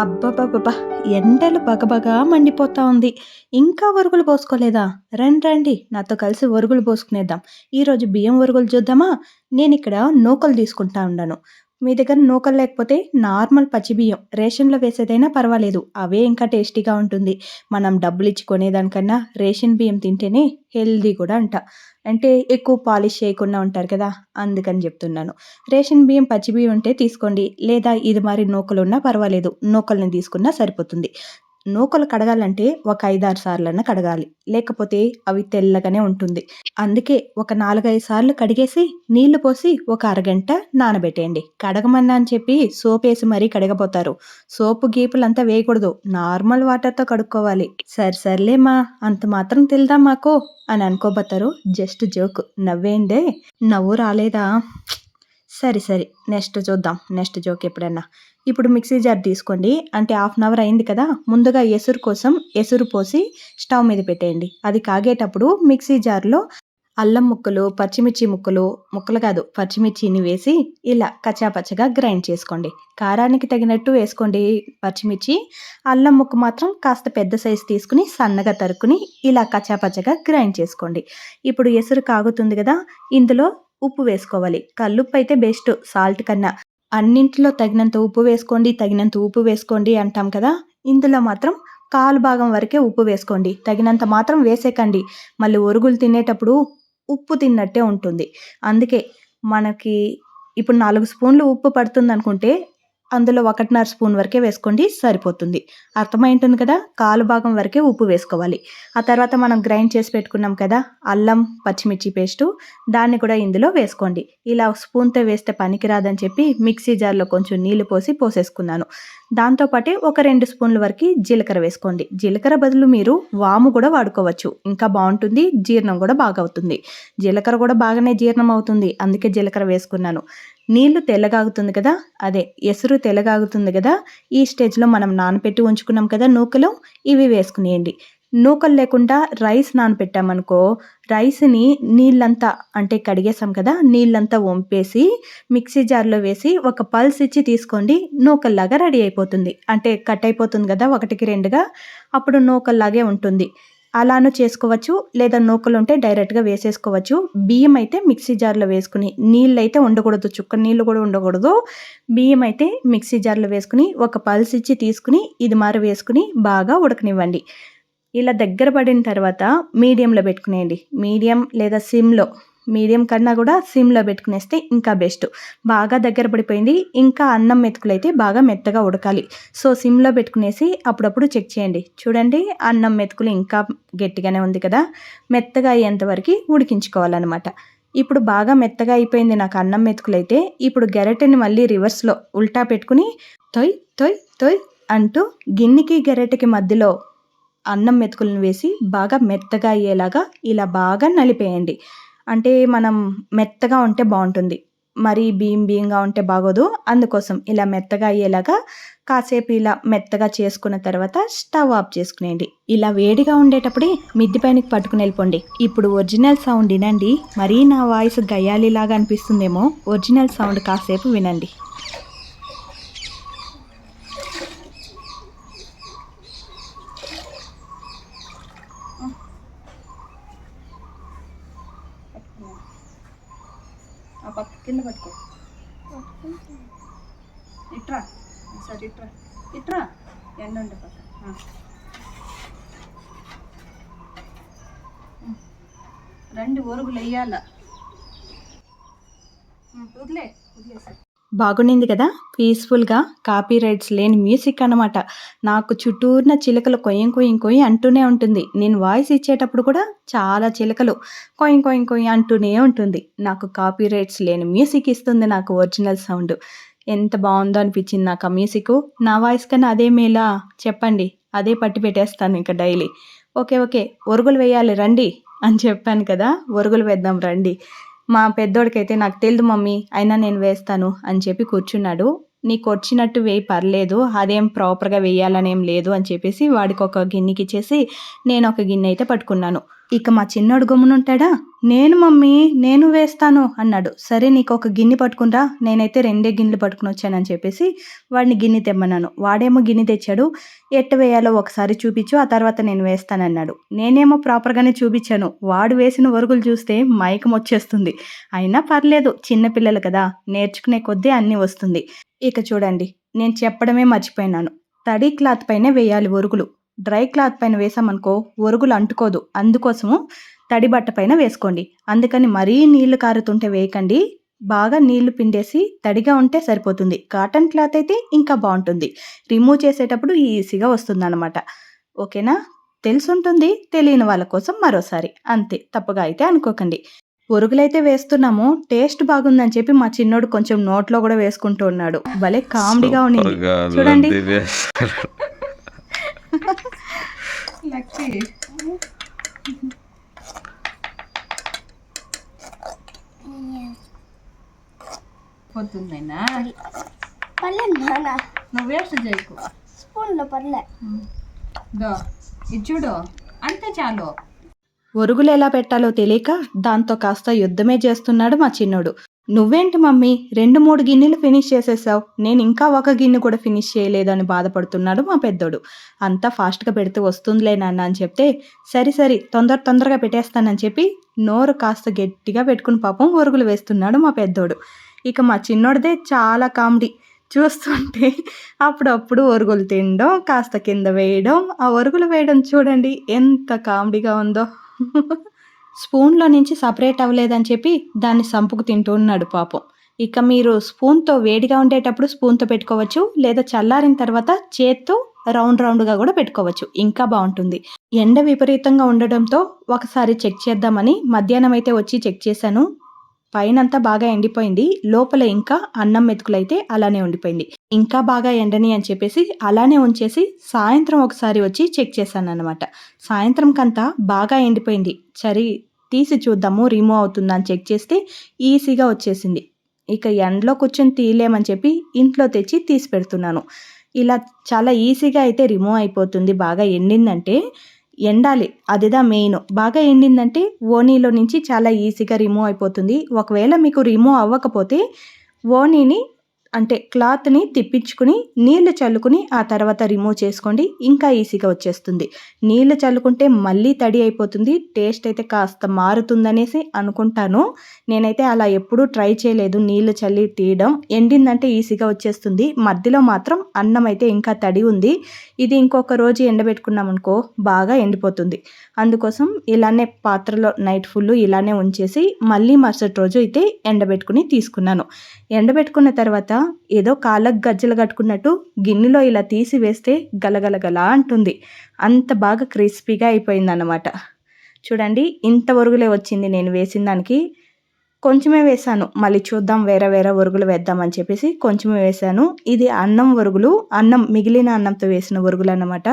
అబ్బబ్బబ్బబ్బా! ఎండలు బగబగా మండిపోతా ఉంది. ఇంకా ఒరుగులు పోసుకోలేదా? రండి రండి నాతో కలిసి ఒరుగులు పోసుకునేద్దాం. ఈరోజు బియ్యం ఒరుగులు చూద్దామా? నేను ఇక్కడ నూకలు తీసుకుంటా ఉన్నాను మీ దగ్గర నూకలు లేకపోతే నార్మల్ పచ్చి బియ్యం రేషన్‌లో వేసేదైనా పర్వాలేదు. అవే ఇంకా టేస్టీగా ఉంటుంది. మనం డబ్బులు ఇచ్చి కొనేదానికన్నా రేషన్ బియ్యం తింటేనే హెల్దీ కూడా అంట. అంటే ఎక్కువ పాలిష్ చేయకుండా ఉంటారు కదా! అందుకని చెప్తున్నాను. రేషన్ బియ్యం, పచ్చి బియ్యం ఉంటే తీసుకోండి. లేదా ఇది మరి నూకలు ఉన్నా పర్వాలేదు. నూకల్ని తీసుకున్నా సరిపోతుంది. నూకలు కడగాలంటే ఒక 5, 6 సార్లన్నా కడగాలి. లేకపోతే అవి తెల్లగానే ఉంటుంది. అందుకే ఒక 4, 5 సార్లు కడిగేసి నీళ్ళు పోసి ఒక అరగంట నానబెట్టేయండి. కడగమన్నా అని చెప్పి సోప్ వేసి మరీ కడగపోతారు. సోపు గీపులంతా వేయకూడదు. నార్మల్ వాటర్‌తో కడుక్కోవాలి. సరే సర్లేమా అంత మాత్రం తెల్దా మాకు అని అనుకోబోతారు. Just joke. నవ్వేయండే. నవ్వు రాలేదా? సరే సరే నెక్స్ట్ చూద్దాం. నెక్స్ట్ జోక్ ఎప్పుడన్నా. ఇప్పుడు మిక్సీ జార్ తీసుకోండి. అంటే హాఫ్ అన్ అవర్ అయింది కదా! ముందుగా ఎసురు కోసం ఎసురు పోసి స్టవ్ మీద పెట్టేయండి. అది కాగేటప్పుడు మిక్సీ జార్‌లో అల్లం ముక్కలు, పచ్చిమిర్చి ముక్కలు, ముక్కలు కాదు పచ్చిమిర్చిని వేసి ఇలా కచ్చాపచ్చగా గ్రైండ్ చేసుకోండి. కారానికి తగినట్టు వేసుకోండి పచ్చిమిర్చి. అల్లం ముక్క మాత్రం కాస్త పెద్ద సైజు తీసుకొని సన్నగా తరుక్కుని ఇలా కచ్చాపచ్చగా గ్రైండ్ చేసుకోండి. ఇప్పుడు ఎసురు కాగుతుంది కదా! ఇందులో ఉప్పు వేసుకోవాలి. కల్లుప్పు అయితే బెస్ట్ సాల్ట్ కన్నా. అన్నింటిలో తగినంత ఉప్పు వేసుకోండి, తగినంత ఉప్పు వేసుకోండి అంటాం కదా! ఇందులో మాత్రం కాలు భాగం వరకే ఉప్పు వేసుకోండి. తగినంత మాత్రం వేసేకండి. మళ్ళీ ఒరుగులు తినేటప్పుడు ఉప్పు తిన్నట్టే ఉంటుంది. అందుకే మనకి ఇప్పుడు నాలుగు స్పూన్లు ఉప్పు పడుతుంది అనుకుంటే అందులో 1.5 స్పూన్ వరకే వేసుకోండి సరిపోతుంది. అర్థమై ఉంటుంది కదా! కాలు భాగం వరకే ఉప్పు వేసుకోవాలి. ఆ తర్వాత మనం గ్రైండ్ చేసి పెట్టుకున్నాం కదా! అల్లం, పచ్చిమిర్చి పేస్టు దాన్ని కూడా ఇందులో వేసుకోండి. ఇలా స్పూన్‌తో వేస్తే పనికిరాదని చెప్పి మిక్సీ జార్‌లో కొంచెం నీళ్ళు పోసి పోసేసుకున్నాను. దాంతో పాటే ఒక రెండు స్పూన్ల వరకు జీలకర్ర వేసుకోండి. జీలకర్ర బదులు మీరు వాము కూడా వాడుకోవచ్చు. ఇంకా బాగుంటుంది జీర్ణం కూడా బాగా అవుతుంది. జీలకర్ర కూడా బాగానే జీర్ణం అవుతుంది. అందుకే జీలకర్ర వేసుకున్నాను. నీళ్ళు తెల్లగాగుతుంది కదా! అదే ఎసురు తెల్లగాగుతుంది కదా! ఈ స్టేజ్‌లో మనం నానపెట్టి ఉంచుకున్నాం కదా నూకలు ఇవి వేసుకునేయండి. నూకలు లేకుండా రైస్ నానపెట్టామనుకో రైస్‌ని నీళ్ళంతా అంటే కడిగేసాం కదా! నీళ్ళంతా వంపేసి మిక్సీ జార్‌లో వేసి ఒక పల్స్ ఇచ్చి తీసుకోండి. నూకల్లాగా రెడీ అయిపోతుంది. అంటే కట్ అయిపోతుంది కదా! ఒకటికి రెండుగా అప్పుడు నూకల్లాగే ఉంటుంది. అలానూ చేసుకోవచ్చు. లేదా నూకలు ఉంటే డైరెక్ట్‌గా వేసేసుకోవచ్చు. బియ్యం అయితే మిక్సీ జార్‌లో వేసుకుని నీళ్ళు అయితే ఉండకూడదు. చుక్క నీళ్ళు కూడా ఉండకూడదు. బియ్యం అయితే మిక్సీ జార్‌లో వేసుకుని ఒక పల్స్ ఇచ్చి తీసుకుని ఇది మారు వేసుకుని బాగా ఉడకనివ్వండి. ఇలా దగ్గర పడిన తర్వాత మీడియంలో పెట్టుకునేయండి. మీడియం లేదా సిమ్‌లో మీడియం కన్నా కూడా సిమ్‌లో పెట్టుకునేస్తే ఇంకా బెస్ట్. బాగా దగ్గర పడిపోయింది. ఇంకా అన్నం మెతుకులు అయితే బాగా మెత్తగా ఉడకాలి. సో సిమ్‌లో పెట్టుకునేసి అప్పుడప్పుడు చెక్ చేయండి. చూడండి అన్నం మెతుకులు ఇంకా గట్టిగానే ఉంది కదా! మెత్తగా అయ్యేంత ఉడికించుకోవాలన్నమాట ఇప్పుడు బాగా మెత్తగా అయిపోయింది నాకు అన్నం మెతుకులైతే ఇప్పుడు గెరటెని మళ్ళీ రివర్స్‌లో ఉల్టా పెట్టుకుని తొయ్ తొయ్ తొయ్ అంటూ గిన్నెకి గెరటెకి మధ్యలో అన్నం మెతుకులను వేసి బాగా మెత్తగా అయ్యేలాగా ఇలా బాగా నలిపేయండి. అంటే మనం మెత్తగా ఉంటే బాగుంటుంది మరీ బియ్యం బియ్యంగా ఉంటే బాగోదు. అందుకోసం ఇలా మెత్తగా అయ్యేలాగా కాసేపు ఇలా మెత్తగా చేసుకున్న తర్వాత స్టవ్ ఆఫ్ చేసుకునేయండి. ఇలా వేడిగా ఉండేటప్పుడే మిద్ది పైనకి పట్టుకుని వెళ్ళిపోండి. ఇప్పుడు ఒరిజినల్ సౌండ్ వినండి. మరీ నా వాయిస్ గయ్యాలిలాగా అనిపిస్తుందేమో ఒరిజినల్ సౌండ్ కాసేపు వినండి. ఆ పక్క కింద పట్టుకో ఇట్రా సరే ఇట్రా ఇట్రా ఎండ ఉండే పక్క రెండు ఒరుగులు వేయాల వదిలే వదిలేసా బాగుండింది కదా. పీస్ఫుల్గా కాపీ రైట్స్ లేని మ్యూజిక్ అనమాట నాకు చుట్టూరిన చిలకలు కొయ్యం కొయ్యం కొయ్యి అంటూనే ఉంటుంది. నేను వాయిస్ ఇచ్చేటప్పుడు కూడా చాలా చిలకలు కొయ్యం కొయ్యం కొయ్యి అంటూనే ఉంటుంది. నాకు కాపీ రైట్స్ లేని మ్యూజిక్ ఇస్తుంది నాకు ఒరిజినల్ సౌండ్. ఎంత బాగుందో అనిపించింది నాకు ఆ మ్యూజిక్. నా వాయిస్ కన్నా అదే మేలా? చెప్పండి. అదే పట్టి పెట్టేస్తాను ఇంకా డైలీ. Okay okay. ఒరుగులు వేయాలి రండి అని చెప్పాను కదా. ఒరుగులు వేద్దాం రండి. మా పెద్దోడికైతే నాకు తెలియదు మమ్మీ అయినా నేను వేస్తాను అని చెప్పి కూర్చున్నాడు. నీకు వచ్చినట్టు వేయి పర్లేదు అదేం ప్రాపర్గా వేయాలనేం లేదు అని చెప్పేసి వాడికి ఒక గిన్నెకి ఇచ్చేసి నేను ఒక గిన్నె అయితే పట్టుకున్నాను. ఇక మా చిన్నోడు గమ్మునుంటాడా? నేను మమ్మీ నేను వేస్తాను అన్నాడు. సరే నీకు ఒక గిన్నె పట్టుకుంటా. నేనైతే రెండే గిన్నెలు పట్టుకుని వచ్చానని చెప్పేసి వాడిని గిన్నె తెమ్మన్నాను. వాడేమో గిన్నె తెచ్చాడు. ఎట్ట వేయాలో ఒకసారి చూపించు ఆ తర్వాత నేను వేస్తానన్నాడు. నేనేమో ప్రాపర్గానే చూపించాను. వాడు వేసిన వరుగులు చూస్తే మైకం వచ్చేస్తుంది. అయినా పర్లేదు చిన్నపిల్లలు కదా. నేర్చుకునే కొద్దీ అన్నీ వస్తుంది. ఇక చూడండి నేను చెప్పడమే మర్చిపోయినాను. తడి క్లాత్ పైనే వేయాలి ఒరుగులు డ్రై క్లాత్ పైన వేసామనుకో ఒరుగులు అంటుకోదు. అందుకోసము తడి బట్ట పైన వేసుకోండి. అందుకని మరీ నీళ్ళు కారుతుంటే వేయకండి. బాగా నీళ్ళు పిండేసి తడిగా ఉంటే సరిపోతుంది. కాటన్ క్లాత్ అయితే ఇంకా బాగుంటుంది. రిమూవ్ చేసేటప్పుడు ఈజీగా వస్తుంది అనమాట ఓకేనా? తెలుసుంటుంది. తెలియని వాళ్ళ కోసం మరోసారి. అంతే. తప్పుగా అయితే అనుకోకండి. ఒరుగులైతే వేస్తున్నాము. టేస్ట్ బాగుందని చెప్పి మా చిన్నోడు కొంచెం నోట్లో కూడా వేసుకుంటూ ఉన్నాడు. భలే కామెడీగా ఉండింది. చూడండి. పోతుందైనా పర్లే నాన్న నువ్వు వేస్ట్ చేయకు. స్పూన్లో పర్లే. దో ఇది చూడు అంతే చాలు. ఒరుగులు ఎలా పెట్టాలో తెలియక దాంతో కాస్త యుద్ధమే చేస్తున్నాడు మా చిన్నోడు. నువ్వేంటి మమ్మీ? రెండు మూడు గిన్నెలు ఫినిష్ చేసేసావు. నేను ఇంకా ఒక గిన్నె కూడా ఫినిష్ చేయలేదు అని బాధపడుతున్నాడు మా పెద్దోడు. అంతా ఫాస్ట్గా పెడితే వస్తుందిలే నాన్న అని చెప్తే సరి సరి తొందర తొందరగా పెట్టేస్తానని చెప్పి నోరు కాస్త గట్టిగా పెట్టుకుని పాపం ఒరుగులు వేస్తున్నాడు మా పెద్దోడు. ఇక మా చిన్నోడిదే చాలా కామెడీ. చూస్తుంటే అప్పుడప్పుడు ఒరుగులు తినడం కాస్త కింద వేయడం ఆ ఒరుగులు వేయడం చూడండి ఎంత కామెడీగా ఉందో. స్పూన్లో నుంచి సపరేట్ అవ్వలేదని చెప్పి దాన్ని సంపుకు తింటూ ఉన్నాడు పాపం. ఇక మీరు స్పూన్తో వేడిగా ఉండేటప్పుడు స్పూన్తో పెట్టుకోవచ్చు లేదా చల్లారిన తర్వాత చేత్తో రౌండ్ రౌండ్గా కూడా పెట్టుకోవచ్చు. ఇంకా బాగుంటుంది. ఎండ విపరీతంగా ఉండడంతో ఒకసారి చెక్ చేద్దామని మధ్యాహ్నం అయితే వచ్చి చెక్ చేశాను. పైనంతా బాగా ఎండిపోయింది. లోపల ఇంకా అన్నం మెతుకులైతే అలానే ఉండిపోయింది. ఇంకా బాగా ఎండని అని చెప్పేసి అలానే ఉంచేసి సాయంత్రం ఒకసారి వచ్చి చెక్ చేశాను అనమాట సాయంత్రం కంతా బాగా ఎండిపోయింది. సరే తీసి చూద్దాము రిమూవ్ అవుతుందా అని చెక్ చేస్తే ఈజీగా వచ్చేసింది. ఇక ఎండలో కూర్చొని తీయలేమని చెప్పి ఇంట్లో తెచ్చి తీసి పెడుతున్నాను. ఇలా చాలా ఈజీగా అయితే రిమూవ్ అయిపోతుంది. బాగా ఎండిందంటే ఎండాలి. అదిదా మెయిన్. బాగా ఎండిందంటే ఓనీలో నుంచి చాలా ఈజీగా రిమూవ్ అయిపోతుంది. ఒకవేళ మీకు రిమూవ్ అవ్వకపోతే ఓనీని అంటే క్లాత్ని తిప్పించుకుని నీళ్ళు చల్లుకుని ఆ తర్వాత రిమూవ్ చేసుకోండి. ఇంకా ఈజీగా వచ్చేస్తుంది. నీళ్ళు చల్లుకుంటే మళ్ళీ తడి అయిపోతుంది. టేస్ట్ అయితే కాస్త మారుతుందనేసి అనుకుంటాను. నేనైతే అలా ఎప్పుడూ ట్రై చేయలేదు నీళ్ళు చల్లి తీయడం. ఎండిందంటే ఈజీగా వచ్చేస్తుంది. మధ్యలో మాత్రం అన్నం అయితే ఇంకా తడి ఉంది. ఇది ఇంకొక రోజు ఎండబెట్టుకున్నాం అనుకో బాగా ఎండిపోతుంది. అందుకోసం ఇలానే పాత్రలో నైట్ ఫుల్ ఇలానే ఉంచేసి మళ్ళీ మరుసటి రోజు అయితే ఎండబెట్టుకుని తీసుకున్నాను. ఎండబెట్టుకున్న తర్వాత ఏదో కాళ్ళకు గజ్జలు కట్టుకున్నట్టు గిన్నెలో ఇలా తీసి వేస్తే గలగలగలా అంటుంది. అంత బాగా క్రిస్పీగా అయిపోయిందన్నమాట. చూడండి ఇంత ఒరుగులే వచ్చింది నేను వేసిన దానికి. కొంచెమే వేసాను మళ్ళీ చూద్దాం వేరే వేరే ఒరుగులు వేద్దామని చెప్పేసి కొంచెమే వేసాను ఇది అన్నం ఒరుగులు అన్నం మిగిలిన అన్నంతో వేసిన ఒరుగులు అన్నమాట.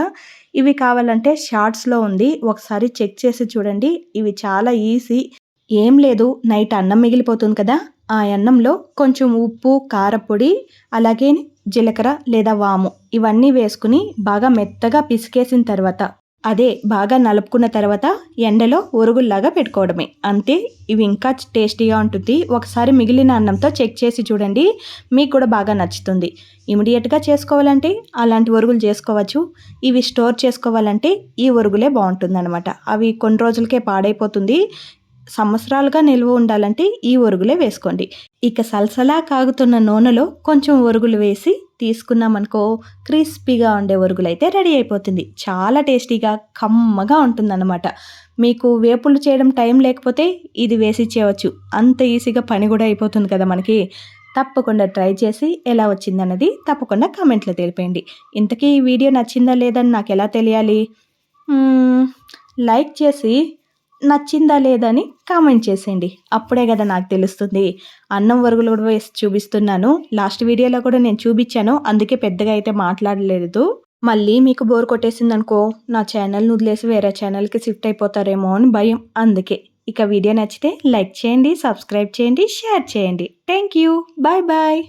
ఇవి కావాలంటే షార్ట్స్లో ఉంది. ఒకసారి చెక్ చేసి చూడండి. ఇవి చాలా ఈజీ. ఏం లేదు నైట్ అన్నం మిగిలిపోతుంది కదా ఆ అన్నంలో కొంచెం ఉప్పు కారపొడి అలాగే జీలకర్ర లేదా వాము ఇవన్నీ వేసుకుని బాగా మెత్తగా పిసికేసిన తర్వాత అదే బాగా నలుపుకున్న తర్వాత ఎండలో ఒరుగుల్లాగా పెట్టుకోవడమే. అంతే ఇవి ఇంకా టేస్టీగా ఉంటుంది. ఒకసారి మిగిలిన అన్నంతో చెక్ చేసి చూడండి మీకు కూడా బాగా నచ్చుతుంది. ఇమీడియట్గా చేసుకోవాలంటే అలాంటి ఒరుగులు చేసుకోవచ్చు. ఇవి స్టోర్ చేసుకోవాలంటే ఈ ఒరుగులే బాగుంటుంది అనమాట అవి కొన్ని రోజులకే పాడైపోతుంది. సంవత్సరాలుగా నిల్వ ఉండాలంటే ఈ ఒరుగులే వేసుకోండి. ఇక సలసలా కాగుతున్న నూనెలో కొంచెం ఒరుగులు వేసి తీసుకున్నామనుకో క్రిస్పీగా ఉండే ఒరుగులు అయితే రెడీ అయిపోతుంది. చాలా టేస్టీగా కమ్మగా ఉంటుందన్నమాట. మీకు వేపులు చేయడం టైం లేకపోతే ఇది వేసి చేయవచ్చు. అంత ఈజీగా పని కూడా అయిపోతుంది కదా మనకి. తప్పకుండా ట్రై చేసి ఎలా వచ్చిందన్నది తప్పకుండా కామెంట్లో తెలిపేయండి. ఇంతకీ ఈ వీడియో నచ్చిందా లేదని నాకు ఎలా తెలియాలి? లైక్ చేసి నచ్చిందా లేదని కామెంట్ చేసేయండి. అప్పుడే కదా నాకు తెలుస్తుంది. అన్నం వరుగులు కూడా వేసి చూపిస్తున్నాను. లాస్ట్ వీడియోలో కూడా నేను చూపించాను. అందుకే పెద్దగా అయితే మాట్లాడలేదు. మళ్ళీ మీకు బోర్ కొట్టేసింది అనుకో నా ఛానల్ని వదిలేసి వేరే ఛానల్కి షిఫ్ట్ అయిపోతారేమో అని భయం. అందుకే ఇక వీడియో నచ్చితే లైక్ చేయండి సబ్స్క్రైబ్ చేయండి షేర్ చేయండి. Thank you bye bye.